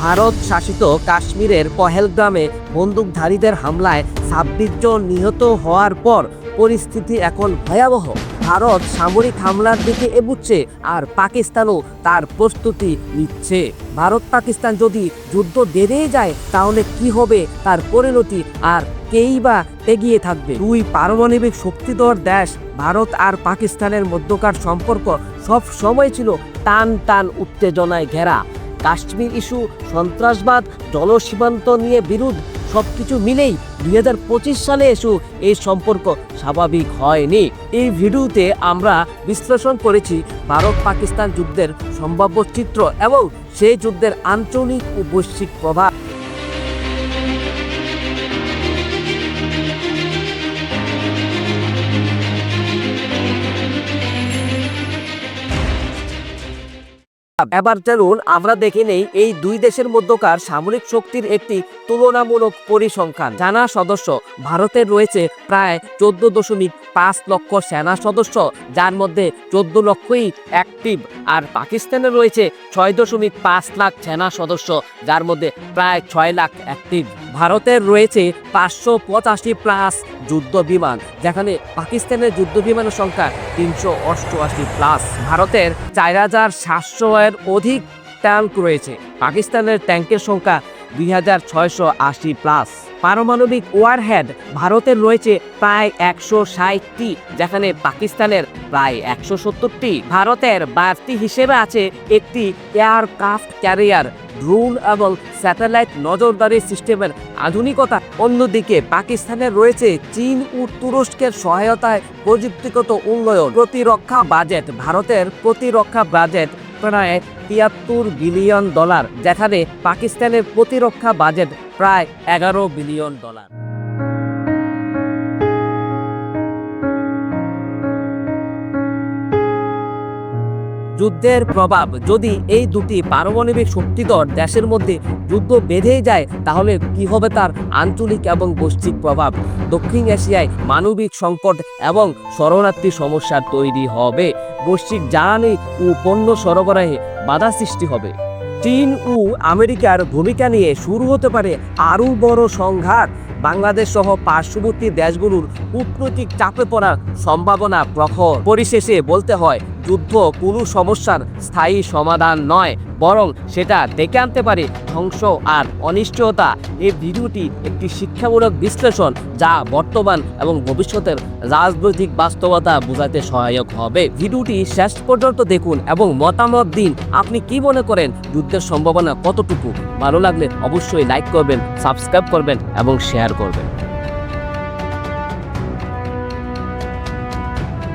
ভারত শাসিত কাশ্মীরের পহেলগ্রামে বন্দুকধারীদের হামলায় ছাব্বিশ জন নিহত হওয়ার পর পরিস্থিতি এখন ভয়াবহ। ভারত সামরিক হামলার দিকে এগুচ্ছে আর পাকিস্তানও তার প্রস্তুতি নিচ্ছে। ভারত পাকিস্তান যদি যুদ্ধ বেড়েই যায়, তাহলে কি হবে তার পরিণতি আর কেই বা এগিয়ে থাকবে? দুই পারমাণবিক শক্তিধর দেশ, ভারত আর পাকিস্তানের মধ্যকার সম্পর্ক সব সময় ছিল টান টান উত্তেজনায় ঘেরা। কাশ্মীর ইস্যু, সন্ত্রাসবাদ জলসীমান্ত নিয়ে বিরোধ সব কিছু মিলেই দুই হাজার পঁচিশ সালে এসেও এই সম্পর্ক স্বাভাবিক হয়নি। এই ভিডিওতে আমরা বিশ্লেষণ করেছি ভারত পাকিস্তান যুদ্ধের সম্ভাব্য চিত্র এবং সেই যুদ্ধের আঞ্চলিক ও বৈশ্বিক প্রভাব। এবার চলুন, আমরা দেখে নেই এই দুই দেশের মধ্যকার সামরিক শক্তির একটি তুলনামূলক পরিসংখ্যান। জানা সদস্য ভারতের রয়েছে প্রায় চোদ্দ দশমিক পাঁচ লক্ষ সেনা সদস্য, যার মধ্যে চোদ্দ লক্ষই অ্যাক্টিভ আর পাকিস্তানের রয়েছে ছয় দশমিক পাঁচ লাখ সেনা সদস্য, যার মধ্যে প্রায় ছয় লাখ অ্যাক্টিভ ভারতের রয়েছে পাঁচশো পঁচাশি প্লাস যুদ্ধ বিমান, যেখানে পাকিস্তানের যুদ্ধ বিমানের সংখ্যা তিনশো অষ্টআশি প্লাস ভারতের চার হাজার সাতশো এর অধিক ট্যাঙ্ক রয়েছে। পাকিস্তানের ট্যাঙ্কের সংখ্যা দুই হাজার ছয়শো আশি প্লাস পারমাণবিক ওয়ারহেড ভারতের রয়েছে প্রায় একশো ষাটটি, যেখানে পাকিস্তানের প্রায় একশো সত্তরটি। ভারতের বাড়তি হিসেবে আছে একটি এয়ারক্রাফট ক্যারিয়ার ড্রোন এবং স্যাটেলাইট নজরদারি সিস্টেমের আধুনিকতা। অন্যদিকে পাকিস্তানের রয়েছে চীন ও তুরস্কের সহায়তায় প্রযুক্তিগত উন্নয়ন, প্রতিরক্ষা বাজেট ভারতের প্রতিরক্ষা বাজেট প্রায় তিয়াত্তর বিলিয়ন ডলার যেখানে পাকিস্তানের প্রতিরক্ষা বাজেট প্রায় এগারো বিলিয়ন ডলার। যুদ্ধের প্রভাব। যদি এই দুটি পারমাণবিক শক্তিধর দেশের মধ্যে যুদ্ধ বেঁধেই যায়, তাহলে কি হবে তার আঞ্চলিক এবং বৈশ্বিক প্রভাব? দক্ষিণ এশিয়ায় মানবিক সংকট এবং শরণার্থী সমস্যা তৈরি হবে। বৈশ্বিক জ্বালানি ও পণ্য সরবরাহে বাধা সৃষ্টি হবে। চীন ও আমেরিকার ভূমিকা নিয়ে শুরু হতে পারে আরও বড় সংঘাত। বাংলাদেশ সহ পার্শ্ববর্তী দেশগুলোর কূটনৈতিক চাপে পড়ার সম্ভাবনা প্রখর। পরিশেষে বলতে হয়, যুদ্ধ কোনো সমস্যার স্থায়ী সমাধান নয়। বরং সেটা ডেকে আনতে পারে ধ্বংস আর অনিশ্চয়তা। এই ভিডিওটি একটি শিক্ষামূলক বিশ্লেষণ যা বর্তমান এবং ভবিষ্যতের রাজনৈতিক বাস্তবতা বোঝাতে সহায়ক হবে। ভিডিওটি শেষ পর্যন্ত দেখুন এবং মতামত দিন, আপনি কি মনে করেন? যুদ্ধের সম্ভাবনা কতটুকু? ভালো লাগলে অবশ্যই লাইক করবেন সাবস্ক্রাইব করবেন এবং শেয়ার করবেন।